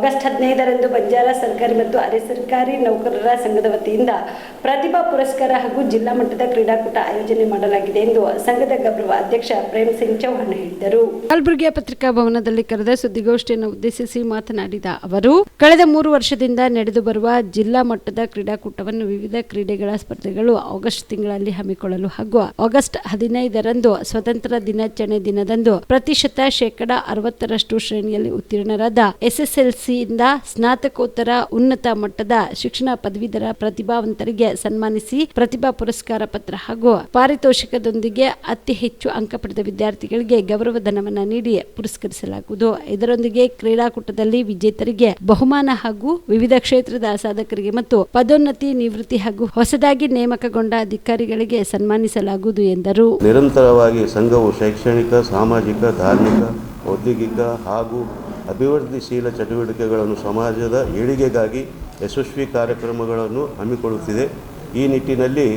August ಹದಿನೈದರಂದು ಬಂಜಾರ ಸರ್ಕಾರಿ ಮತ್ತು ಅರೆ ಸರ್ಕಾರಿ ನೌಕರರ ಸಂಘದ ವತಿಯಿಂದ ಪ್ರತಿಭಾ ಪುರಸ್ಕಾರ ಹಾಗೂ ಜಿಲ್ಲಾ ಮಟ್ಟದ ಕ್ರೀಡಾಕೂಟ ಆಯೋಜನೆ ಮಾಡಲಾಗಿದೆ ಎಂದು ಸಂಘದ ಗೌರವ ಅಧ್ಯಕ್ಷ ಪ್ರೇಮ್ ಸಿಂಗ್ ಚೌಹಾಣ್ ಹೇಳಿದರು. ಕಲಬುರಗಿಯ ಪತ್ರಿಕಾ ಭವನದಲ್ಲಿ ಕರೆದ ಸುದ್ದಿಗೋಷ್ಠಿಯನ್ನು ಉದ್ದೇಶಿಸಿ ಮಾತನಾಡಿದ ಅವರು, ಕಳೆದ ಮೂರು ವರ್ಷದಿಂದ ನಡೆದು ಬರುವ ಜಿಲ್ಲಾ ಮಟ್ಟದ ಕ್ರೀಡಾಕೂಟವನ್ನು ವಿವಿಧ ಕ್ರೀಡೆಗಳ ಸ್ಪರ್ಧೆಗಳು ಆಗಸ್ಟ್ ತಿಂಗಳಲ್ಲಿ ಹಮ್ಮಿಕೊಳ್ಳಲು ಹಾಗೂ ಆಗಸ್ಟ್ ಹದಿನೈದರಂದು ಸ್ವತಂತ್ರ ದಿನಾಚರಣೆ ದಿನದಂದು ಪ್ರತಿಶತ ಶೇಕಡಾ ಅರವತ್ತರಷ್ಟು ಶ್ರೇಣಿಯಲ್ಲಿ ಉತ್ತೀರ್ಣರಾದ ಎಸ್ಎಸ್ಎಲ್ಸಿಯಿಂದ ಸ್ನಾತಕೋತ್ತರ ಉನ್ನತ ಮಟ್ಟದ ಶಿಕ್ಷಣ ಪದವೀಧರ ಪ್ರತಿಭಾವಂತರಿಗೆ ಸನ್ಮಾನಿಸಿ ಪ್ರತಿಭಾ ಪುರಸ್ಕಾರ ಪತ್ರ ಹಾಗೂ ಪಾರಿತೋಷಿಕದೊಂದಿಗೆ ಅತಿ ಹೆಚ್ಚು ಅಂಕ ಪಡೆದ ವಿದ್ಯಾರ್ಥಿಗಳಿಗೆ ಗೌರವಧನವನ್ನು ನೀಡಿ ಪುರಸ್ಕರಿಸಲಾಗುವುದು. ಇದರೊಂದಿಗೆ ಕ್ರೀಡಾಕೂಟದಲ್ಲಿ ವಿಜೇತರಿಗೆ ಬಹುಮಾನ ಹಾಗೂ ವಿವಿಧ ಕ್ಷೇತ್ರದ ಸಾಧಕರಿಗೆ ಮತ್ತು ಪದೋನ್ನತಿ ನಿವೃತ್ತಿ ಹಾಗೂ ಹೊಸದಾಗಿ ನೇಮಕಗೊಂಡ ಅಧಿಕಾರಿಗಳಿಗೆ ಸನ್ಮಾನಿಸಲಾಗುವುದು ಎಂದರು. ನಿರಂತರವಾಗಿ ಸಂಘವು ಶೈಕ್ಷಣಿಕ, ಸಾಮಾಜಿಕ, ಧಾರ್ಮಿಕ, ಔದ್ಯೋಗಿಕ ಹಾಗೂ ಅಭಿವೃದ್ಧಿಶೀಲ ಚಟುವಟಿಕೆಗಳನ್ನು ಸಮಾಜದ ಏಳಿಗೆಗಾಗಿ ಯಶಸ್ವಿ ಕಾರ್ಯಕ್ರಮಗಳನ್ನು ಹಮ್ಮಿಕೊಳ್ಳುತ್ತಿದೆ. ಈ ನಿಟ್ಟಿನಲ್ಲಿ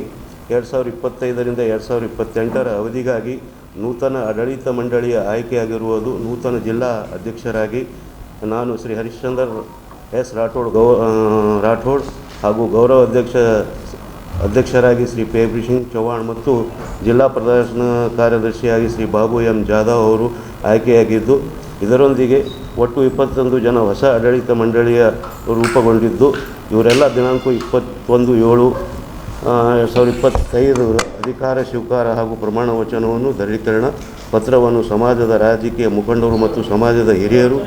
ಎರಡು ಸಾವಿರದ ಇಪ್ಪತ್ತೈದರಿಂದ ಎರಡು ಸಾವಿರದ ಇಪ್ಪತ್ತೆಂಟರ ಅವಧಿಗಾಗಿ ನೂತನ ಆಡಳಿತ ಮಂಡಳಿಯ ಆಯ್ಕೆಯಾಗಿರುವುದು ನೂತನ ಜಿಲ್ಲಾ ಅಧ್ಯಕ್ಷರಾಗಿ ನಾನು ಶ್ರೀ ಹರಿಶ್ಚಂದ್ರ ಎಸ್ ರಾಠೋಡ್ ಗೌ ರಾಠೋಡ್ ಹಾಗೂ ಗೌರವ ಅಧ್ಯಕ್ಷ, ಅಧ್ಯಕ್ಷರಾಗಿ ಶ್ರೀ ಪೇಬ್ರಿ ಸಿಂಗ್ ಚೌಹಾಣ್ ಮತ್ತು ಜಿಲ್ಲಾ ಪ್ರದರ್ಶನ ಕಾರ್ಯದರ್ಶಿಯಾಗಿ ಶ್ರೀ ಬಾಬು ಎಂ ಜಾಧವ್ ಅವರು ಆಯ್ಕೆಯಾಗಿದ್ದು ಇದರೊಂದಿಗೆ ಒಟ್ಟು ಇಪ್ಪತ್ತೊಂದು ಜನ ಹೊಸ ಆಡಳಿತ ಮಂಡಳಿಯ ರೂಪುಗೊಂಡಿದ್ದು, ಇವರೆಲ್ಲ ದಿನಾಂಕ ಇಪ್ಪತ್ತೊಂದು ಏಳು ಎರಡು ಸಾವಿರದ ಇಪ್ಪತ್ತೈದು ಅಧಿಕಾರ ಸ್ವೀಕಾರ ಹಾಗೂ ಪ್ರಮಾಣ ವಚನವನ್ನು ದೃಢೀಕರಣ ಪತ್ರವನ್ನು ಸಮಾಜದ ರಾಜಕೀಯ ಮುಖಂಡರು ಮತ್ತು ಸಮಾಜದ ಹಿರಿಯರು,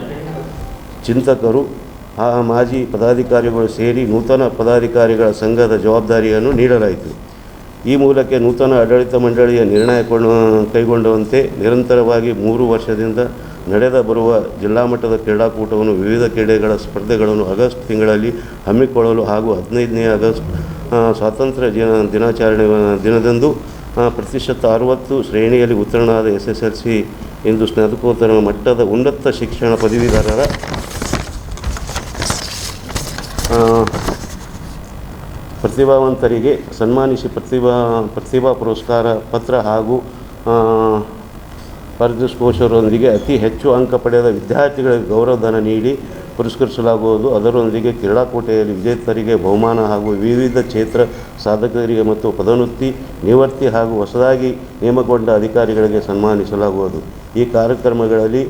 ಚಿಂತಕರು ಆ ಮಾಜಿ ಪದಾಧಿಕಾರಿಗಳು ಸೇರಿ ನೂತನ ಪದಾಧಿಕಾರಿಗಳ ಸಂಘದ ಜವಾಬ್ದಾರಿಯನ್ನು ನೀಡಲಾಯಿತು. ಈ ಮೂಲಕ ನೂತನ ಆಡಳಿತ ಮಂಡಳಿಯ ನಿರ್ಣಯ ಕೈಗೊಂಡಂತೆ ನಿರಂತರವಾಗಿ ಮೂರು ವರ್ಷದಿಂದ ನಡೆದ ಬರುವ ಜಿಲ್ಲಾ ಮಟ್ಟದ ಕ್ರೀಡಾಕೂಟವನ್ನು ವಿವಿಧ ಕ್ರೀಡೆಗಳ ಸ್ಪರ್ಧೆಗಳನ್ನು ಆಗಸ್ಟ್ ತಿಂಗಳಲ್ಲಿ ಹಮ್ಮಿಕೊಳ್ಳಲು ಹಾಗೂ ಹದಿನೈದನೇ ಆಗಸ್ಟ್ ಸ್ವಾತಂತ್ರ್ಯ ದಿನ, ದಿನಾಚರಣೆ ದಿನದಂದು ಪ್ರತಿಶತ ಅರುವತ್ತು ಶ್ರೇಣಿಯಲ್ಲಿ ಉತ್ತೀರ್ಣರಾದ ಎಸ್ ಎಸ್ ಎಲ್ ಸಿ ಇಂದು ಸ್ನಾತಕೋತ್ತರ ಮಟ್ಟದ ಉನ್ನತ ಶಿಕ್ಷಣ ಪದವೀಧರರ ಪ್ರತಿಭಾವಂತರಿಗೆ ಸನ್ಮಾನಿಸಿ ಪ್ರತಿಭಾ ಪ್ರತಿಭಾ ಪುರಸ್ಕಾರ ಪತ್ರ ಹಾಗೂ ಆ, ಪಾರಿತೋಷಿಕರೊಂದಿಗೆ ಅತಿ ಹೆಚ್ಚು ಅಂಕ ಪಡೆದ ವಿದ್ಯಾರ್ಥಿಗಳಿಗೆ ಗೌರವಧನ ನೀಡಿ ಪುರಸ್ಕರಿಸಲಾಗುವುದು. ಅದರೊಂದಿಗೆ ಕ್ರೀಡಾಕೋಟೆಯಲ್ಲಿ ವಿಜೇತರಿಗೆ ಬಹುಮಾನ ಹಾಗೂ ವಿವಿಧ ಕ್ಷೇತ್ರ ಸಾಧಕರಿಗೆ ಮತ್ತು ಪದೋನ್ನತಿ ನಿವೃತ್ತಿ ಹಾಗೂ ಹೊಸದಾಗಿ ನೇಮಕಗೊಂಡ ಅಧಿಕಾರಿಗಳಿಗೆ ಸನ್ಮಾನಿಸಲಾಗುವುದು. ಈ ಕಾರ್ಯಕ್ರಮಗಳಲ್ಲಿ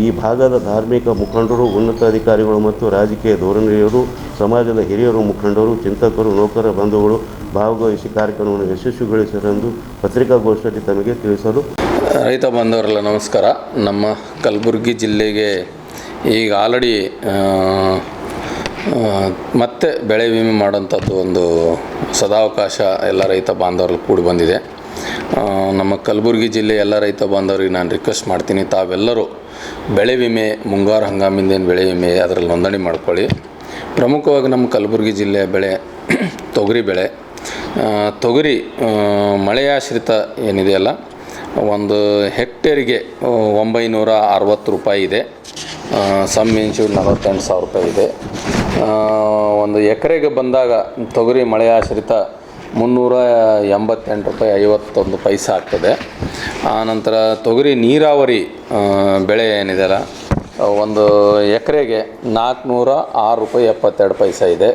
ಈ ಭಾಗದ ಧಾರ್ಮಿಕ ಮುಖಂಡರು ಉನ್ನತ ಅಧಿಕಾರಿಗಳು ಮತ್ತು ರಾಜಕೀಯ ಧೋರಣೆಯರು ಸಮಾಜದ ಹಿರಿಯರು ಮುಖಂಡರು ಚಿಂತಕರು ನೌಕರ ಬಂಧುಗಳು ಭಾಗವಹಿಸಿ ಕಾರ್ಯಕ್ರಮವನ್ನು ಯಶಸ್ವಿಗೊಳಿಸಿದರೆಂದು ಪತ್ರಿಕಾಗೋಷ್ಠಿಯಲ್ಲಿ ತಮಗೆ ತಿಳಿಸಲು ರೈತ ಬಾಂಧವರೆಲ್ಲ ನಮಸ್ಕಾರ. ನಮ್ಮ ಕಲಬುರಗಿ ಜಿಲ್ಲೆಗೆ ಈಗ ಆಲ್ರೆಡಿ ಮತ್ತೆ ಬೆಳೆ ವಿಮೆ ಮಾಡೋಂಥದ್ದು ಒಂದು ಸದಾವಕಾಶ ಎಲ್ಲ ರೈತ ಬಾಂಧವರಲ್ಲಿ ಕೂಡಿ ಬಂದಿದೆ. ನಮ್ಮ ಕಲಬುರಗಿ ಜಿಲ್ಲೆ ಎಲ್ಲ ರೈತ ಬಾಂಧವರಿಗೆ ನಾನು ರಿಕ್ವೆಸ್ಟ್ ಮಾಡ್ತೀನಿ. ತಾವೆಲ್ಲರೂ ಬೆಳೆ ವಿಮೆ, ಮುಂಗಾರು ಹಂಗಾಮಿಂದ ಏನು ಬೆಳೆ ವಿಮೆ ಅದರಲ್ಲಿ ನೋಂದಣಿ ಮಾಡ್ಕೊಳ್ಳಿ. ಪ್ರಮುಖವಾಗಿ ನಮ್ಮ ಕಲಬುರಗಿ ಜಿಲ್ಲೆಯ ಬೆಳೆ, ತೊಗರಿ ಬೆಳೆ. ತೊಗರಿ ಮಳೆಯಾಶ್ರಿತ ಏನಿದೆಯಲ್ಲ ಒಂದು ಹೆಕ್ಟೇರಿಗೆ ಒಂಬೈನೂರ ಅರವತ್ತು ರೂಪಾಯಿ ಇದೆ. ಸಮ್ ಇನ್ಶೂರ್ ನಲವತ್ತೆಂಟು ಸಾವಿರ ರೂಪಾಯಿ ಇದೆ. ಒಂದು ಎಕರೆಗೆ ಬಂದಾಗ ತೊಗರಿ ಮಳೆಯಾಶ್ರಿತ ಮುನ್ನೂರ ಎಂಬತ್ತೆಂಟು ರೂಪಾಯಿ ಐವತ್ತೊಂದು ಪೈಸ ಆಗ್ತದೆ. ಆನಂತರ ತೊಗರಿ ನೀರಾವರಿ ಬೆಳೆ ಏನಿದೆಯಲ್ಲ ಒಂದು ಎಕರೆಗೆ ನಾಲ್ಕುನೂರ ಆರು ರೂಪಾಯಿ ಎಪ್ಪತ್ತೆರಡು ಪೈಸ ಇದೆ.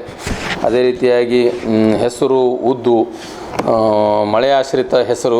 ಅದೇ ರೀತಿಯಾಗಿ ಹೆಸರು ಉದ್ದು ಮಳೆ ಆಶ್ರಿತ ಹೆಸರು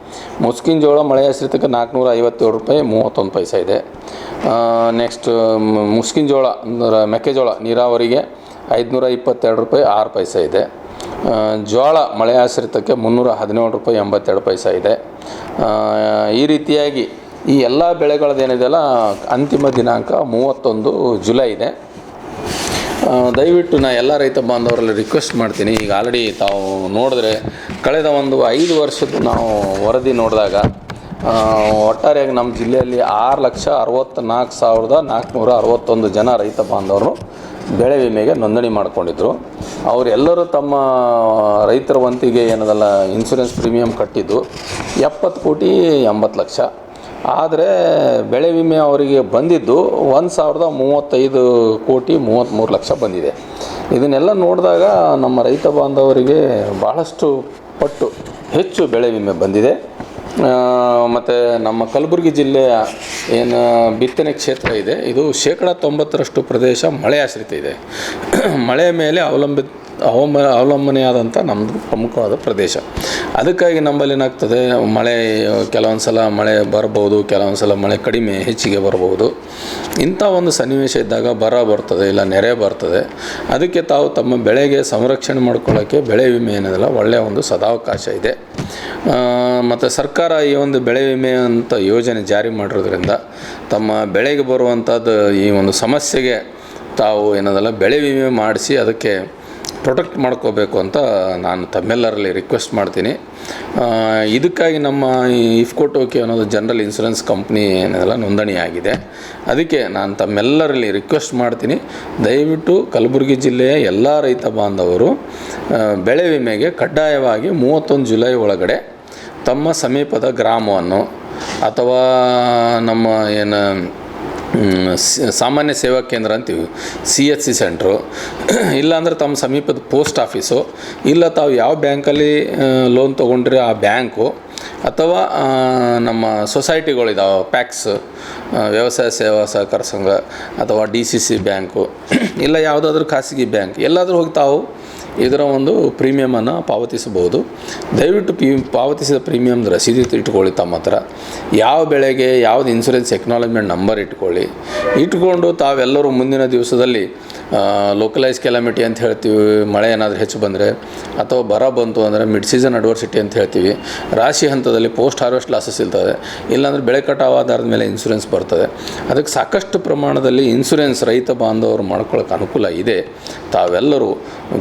ಮುಸ್ಕಿನ ಜೋಳ ಮಳೆ ಆಶ್ರಿತಕ್ಕೆ ನಾಲ್ಕುನೂರ ಐವತ್ತೇಳು ರೂಪಾಯಿ ಮೂವತ್ತೊಂದು ಪೈಸೆ ಇದೆ. ನೆಕ್ಸ್ಟ್ ಮುಸ್ಕಿನ ಜೋಳ, ಅಂದ್ರೆ ಮೆಕ್ಕೆಜೋಳ ನೀರಾವರಿಗೆ ಐದುನೂರ ಇಪ್ಪತ್ತೆರಡು ರೂಪಾಯಿ ಆರು ಪೈಸೆ ಇದೆ. ಜೋಳ ಮಳೆ ಆಶ್ರಿತಕ್ಕೆ ಮುನ್ನೂರ ಹದಿನೇಳು ರೂಪಾಯಿ ಎಂಬತ್ತೆರಡು ಪೈಸೆ ಇದೆ. ಈ ರೀತಿಯಾಗಿ ಈ ಎಲ್ಲ ಬೆಳೆಗಳದ್ದೇನಿದೆಯಲ್ಲ ಅಂತಿಮ ದಿನಾಂಕ ಮೂವತ್ತೊಂದು ಜುಲೈ ಇದೆ. ದಯವಿಟ್ಟು ನಾ ಎಲ್ಲ ರೈತ ಬಾಂಧವರಲ್ಲಿ ರಿಕ್ವೆಸ್ಟ್ ಮಾಡ್ತೀನಿ. ಈಗ ಆಲ್ರೆಡಿ ತಾವು ನೋಡಿದ್ರೆ ಕಳೆದ ಒಂದು ಐದು ವರ್ಷದ ನಾವು ವರದಿ ನೋಡಿದಾಗ ಒಟ್ಟಾರೆಯಾಗಿ ನಮ್ಮ ಜಿಲ್ಲೆಯಲ್ಲಿ ಆರು ಲಕ್ಷ ಅರವತ್ತ್ನಾಲ್ಕು ಸಾವಿರದ ನಾಲ್ಕುನೂರ ಅರವತ್ತೊಂದು ಜನ ರೈತ ಬಾಂಧವರು ಬೆಳೆ ವಿಮೆಗೆ ನೋಂದಣಿ ಮಾಡ್ಕೊಂಡಿದ್ರು. ಅವರೆಲ್ಲರೂ ತಮ್ಮ ರೈತರ ವಂತಿಗೆ ಏನದಲ್ಲ ಇನ್ಸೂರೆನ್ಸ್ ಪ್ರೀಮಿಯಂ ಕಟ್ಟಿದ್ದು ಎಪ್ಪತ್ತು ಕೋಟಿ ಎಂಬತ್ತು ಲಕ್ಷ. ಆದರೆ ಬೆಳೆ ವಿಮೆ ಅವರಿಗೆ ಬಂದಿದ್ದು ಒಂದು ಸಾವಿರದ ಮೂವತ್ತೈದು ಕೋಟಿ ಮೂವತ್ತ್ಮೂರು ಲಕ್ಷ ಬಂದಿದೆ. ಇದನ್ನೆಲ್ಲ ನೋಡಿದಾಗ ನಮ್ಮ ರೈತ ಬಾಂಧವರಿಗೆ ಭಾಳಷ್ಟು ಪಟ್ಟು ಹೆಚ್ಚು ಬೆಳೆ ವಿಮೆ ಬಂದಿದೆ. ಮತ್ತು ನಮ್ಮ ಕಲಬುರಗಿ ಜಿಲ್ಲೆಯ ಏನು ಬಿತ್ತನೆ ಕ್ಷೇತ್ರ ಇದೆ, ಇದು ಶೇಕಡ ತೊಂಬತ್ತರಷ್ಟು ಪ್ರದೇಶ ಮಳೆ ಆಶ್ರಿತ ಇದೆ. ಮಳೆ ಮೇಲೆ ಅವಲಂಬಿತ, ಅವಮ ಅವಲಂಬನೆಯಾದಂಥ ನಮ್ಮದು ಪ್ರಮುಖವಾದ ಪ್ರದೇಶ. ಅದಕ್ಕಾಗಿ ನಮ್ಮಲ್ಲಿ ಏನಾಗ್ತದೆ, ಮಳೆ ಕೆಲವೊಂದು ಸಲ ಮಳೆ ಬರ್ಬೋದು ಕೆಲವೊಂದು ಸಲ ಮಳೆ ಕಡಿಮೆ ಹೆಚ್ಚಿಗೆ ಬರಬಹುದು. ಇಂಥ ಒಂದು ಸನ್ನಿವೇಶ ಇದ್ದಾಗ ಬರ ಬರ್ತದೆ, ಇಲ್ಲ ನೆರೆ ಬರ್ತದೆ. ಅದಕ್ಕೆ ತಾವು ತಮ್ಮ ಬೆಳೆಗೆ ಸಂರಕ್ಷಣೆ ಮಾಡ್ಕೊಳ್ಳೋಕ್ಕೆ ಬೆಳೆ ವಿಮೆ ಏನಿದೆಲ್ಲ ಒಳ್ಳೆಯ ಒಂದು ಸದಾವಕಾಶ ಇದೆ. ಮತ್ತು ಸರ್ಕಾರ ಈ ಒಂದು ಬೆಳೆ ವಿಮೆ ಅಂತ ಯೋಜನೆ ಜಾರಿ ಮಾಡಿರೋದ್ರಿಂದ ತಮ್ಮ ಬೆಳೆಗೆ ಬರುವಂಥದ್ದು ಈ ಒಂದು ಸಮಸ್ಯೆಗೆ ತಾವು ಏನದಲ್ಲ ಬೆಳೆ ವಿಮೆ ಮಾಡಿಸಿ ಅದಕ್ಕೆ ಪ್ರೊಟೆಕ್ಟ್ ಮಾಡ್ಕೋಬೇಕು ಅಂತ ನಾನು ತಮ್ಮೆಲ್ಲರಲ್ಲಿ ರಿಕ್ವೆಸ್ಟ್ ಮಾಡ್ತೀನಿ. ಇದಕ್ಕಾಗಿ ನಮ್ಮ ಈ ಇಫ್ಕೋ ಟೋಕಿ ಅನ್ನೋದು ಜನರಲ್ ಇನ್ಸೂರೆನ್ಸ್ ಕಂಪ್ನಿ ಏನೆಲ್ಲ ನೋಂದಣಿ ಆಗಿದೆ. ಅದಕ್ಕೆ ನಾನು ತಮ್ಮೆಲ್ಲರಲ್ಲಿ ರಿಕ್ವೆಸ್ಟ್ ಮಾಡ್ತೀನಿ. ದಯವಿಟ್ಟು ಕಲಬುರಗಿ ಜಿಲ್ಲೆಯ ಎಲ್ಲ ರೈತ ಬಾಂಧವರು ಬೆಳೆ ವಿಮೆಗೆ ಕಡ್ಡಾಯವಾಗಿ ಮೂವತ್ತೊಂದು ಜುಲೈ ಒಳಗಡೆ ತಮ್ಮ ಸಮೀಪದ ಗ್ರಾಮವನ್ನು ಅಥವಾ ನಮ್ಮ ಏನು ಸಾಮಾನ್ಯ ಸೇವಾ ಕೇಂದ್ರ ಅಂತೀವಿ, ಸಿ ಎಚ್ ಸಿ ಸೆಂಟ್ರು. ಇಲ್ಲಾಂದ್ರೆ ತಮ್ಮ ಸಮೀಪದ ಪೋಸ್ಟ್ ಆಫೀಸು. ಇಲ್ಲ ತಾವು ಯಾವ ಬ್ಯಾಂಕಲ್ಲಿ ಲೋನ್ ತೊಗೊಂಡ್ರಿ ಆ ಬ್ಯಾಂಕು ಅಥವಾ ನಮ್ಮ ಸೊಸೈಟಿಗಳಿದಾವೆ, ಪ್ಯಾಕ್ಸ್ ವ್ಯವಸಾಯ ಸೇವಾ ಸಹಕಾರ ಸಂಘ ಅಥವಾ ಡಿ ಸಿ ಸಿ ಬ್ಯಾಂಕು, ಇಲ್ಲ ಯಾವುದಾದ್ರೂ ಖಾಸಗಿ ಬ್ಯಾಂಕ್, ಎಲ್ಲಾದರೂ ಹೋಗಿ ತಾವು ಇದರ ಒಂದು ಪ್ರೀಮಿಯಮನ್ನು ಪಾವತಿಸಬಹುದು. ದಯವಿಟ್ಟು ಪಿ, ಪಾವತಿಸಿದ ಪ್ರೀಮಿಯಮ್ ರಸೀದಿ ಇಟ್ಕೊಳ್ಳಿ ತಮ್ಮ ಹತ್ರ. ಯಾವ ಬೆಳೆಗೆ, ಯಾವ್ದು ಇನ್ಸೂರೆನ್ಸ್ ಎಕ್ನಾಲಜ್ಮೆಂಟ್ ನಂಬರ್ ಇಟ್ಕೊಳ್ಳಿ. ಇಟ್ಕೊಂಡು ತಾವೆಲ್ಲರೂ ಮುಂದಿನ ದಿವಸದಲ್ಲಿ ಲೋಕಲೈಸ್ ಕೆಲಾಮಿಟಿ ಅಂತ ಹೇಳ್ತೀವಿ, ಮಳೆ ಏನಾದರೂ ಹೆಚ್ಚು ಬಂದರೆ, ಅಥವಾ ಬರ ಬಂತು ಅಂದರೆ ಮಿಡ್ ಸೀಸನ್ ಅಡ್ವರ್ಸಿಟಿ ಅಂತ ಹೇಳ್ತೀವಿ, ರಾಶಿ ಹಂತದಲ್ಲಿ ಪೋಸ್ಟ್ ಹಾರ್ವೆಸ್ಟ್ ಲಾಸಸ್ ಇರ್ತದೆ ಇಲ್ಲಾಂದರೆ ಬೆಳೆ ಕಟಾವು ಆಧಾರದ ಮೇಲೆ ಇನ್ಸೂರೆನ್ಸ್ ಬರ್ತದೆ. ಅದಕ್ಕೆ ಸಾಕಷ್ಟು ಪ್ರಮಾಣದಲ್ಲಿ ಇನ್ಸೂರೆನ್ಸ್ ರೈತ ಬಾಂಧವರು ಮಾಡ್ಕೊಳ್ಳೋಕೆ ಅನುಕೂಲ ಇದೆ. ತಾವೆಲ್ಲರೂ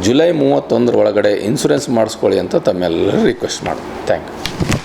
ಜುಲೈ ಮೂವತ್ತೊಂದರ ಒಳಗಡೆ ಇನ್ಸೂರೆನ್ಸ್ ಮಾಡಿಸ್ಕೊಳ್ಳಿ ಅಂತ ತಮ್ಮೆಲ್ಲರೂ ರಿಕ್ವೆಸ್ಟ್ ಮಾಡಿ. Thank you